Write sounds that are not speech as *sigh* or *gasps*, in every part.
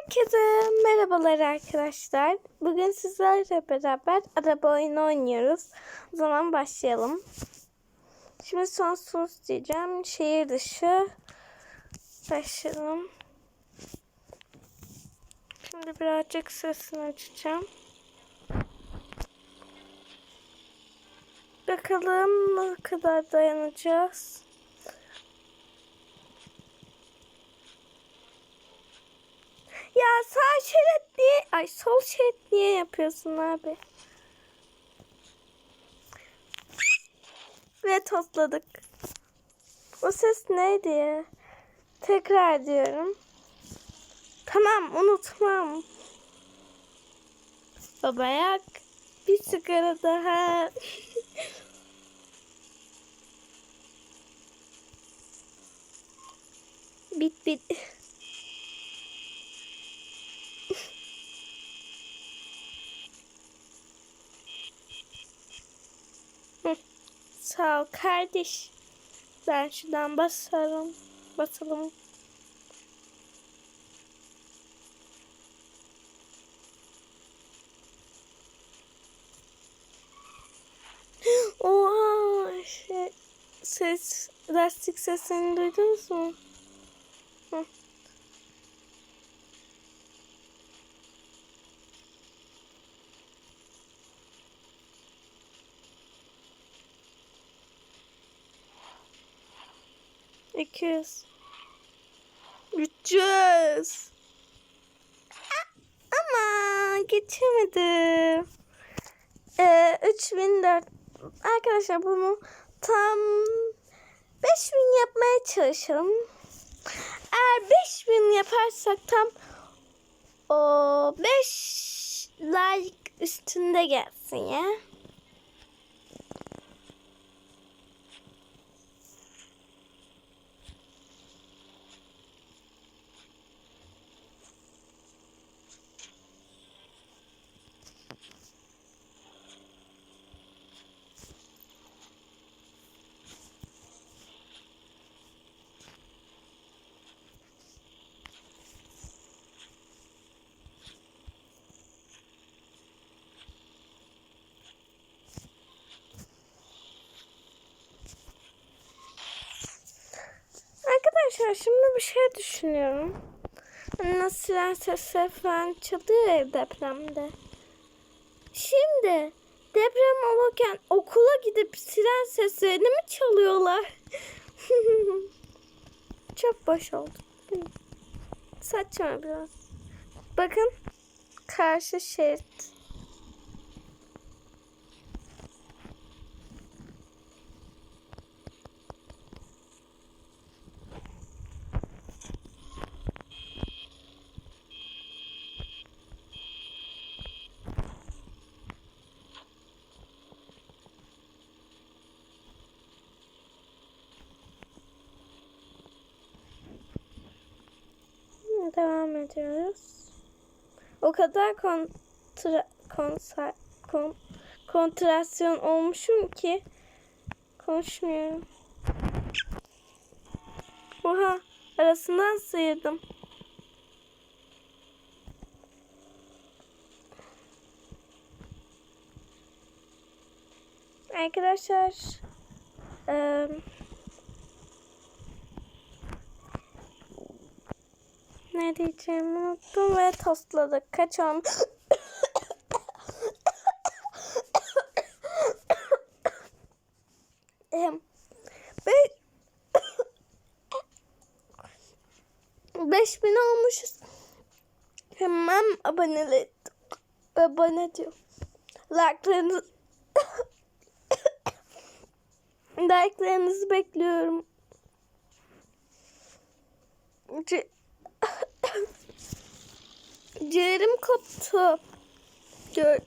Herkese merhabalar arkadaşlar. Bugün sizlerle beraber araba oyunu oynuyoruz. O zaman başlayalım. Şimdi sonsuz diyeceğim. Şehir dışı. Başlayalım. Şimdi birazcık sesini açacağım. Bakalım ne kadar dayanacağız. Ya sağ şerit niye, ay sol şerit niye yapıyorsun abi? Ve topladık. O ses neydi ya? Tekrar diyorum. Tamam unutmam. Baba yak. Bir sigara daha. *laughs* bit bit. Sağ kardeş. Ben şuradan basarım. Basalım. *gasps* Oha şey, ses lastik sesini duydunuz mu? Hı. İki yüz. Üç yüz. Ama geçemedim. Ee, 3004 arkadaşlar bunu tam 5000 yapmaya çalışalım. Eğer 5000 yaparsak tam o 5 like üstünde gelsin ya. Arkadaşlar şimdi bir şey düşünüyorum. Nasıl siren sesleri falan çalıyor ya depremde. Şimdi deprem olurken okula gidip siren seslerini mi çalıyorlar? *laughs* Çok boş oldu. Saçma biraz. Bakın karşı şerit. Devam ediyoruz. O kadar kontra, konser, kon, kontrasyon olmuşum ki konuşmuyorum. Oha arasından sıyırdım. Arkadaşlar eee Ne diyeceğimi unuttum ve tostladık. Kaç olmuş? Ehem. Be- Beş bin olmuşuz. Hemen abone abone diyor. Like'larınızı Like'larınızı bekliyorum. C- Ciğerim koptu. Gör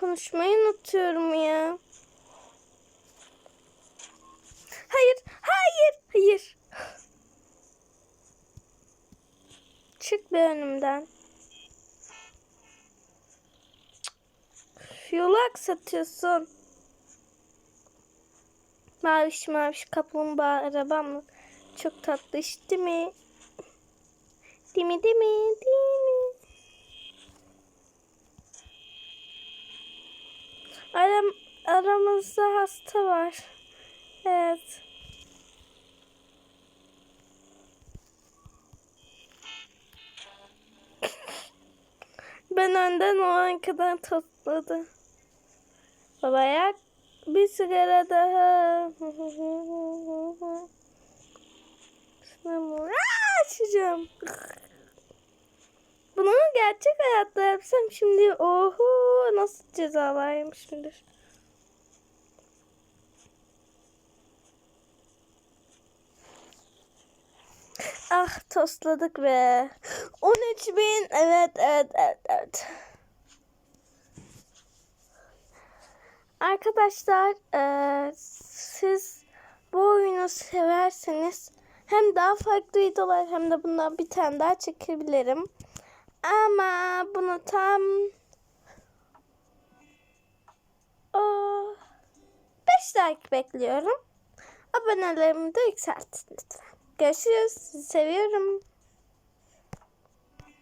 konuşmayı unutuyorum ya. Hayır, hayır, hayır. Çık be önümden. Üf, Yolu aksatıyorsun. Maviş maviş kaplumbağa arabam çok tatlı işte mi? Değil mi değil mi değil mi? Aram, aramızda hasta var. Evet. Ben önden olan kadar topladı. Babaya bir sigara daha. *laughs* Aa, açacağım. Bunu gerçek hayatta yapsam şimdi oho nasıl cezalar yemişimdir. Ah tostladık be. 13 bin. Evet evet evet evet. Arkadaşlar eee, siz bu oyunu severseniz hem daha farklı videolar hem de bundan bir tane daha çekebilirim. Ama bunu tam o 5 like bekliyorum. Abonelerimi de yükseltin lütfen. Görüşürüz. Sizi seviyorum.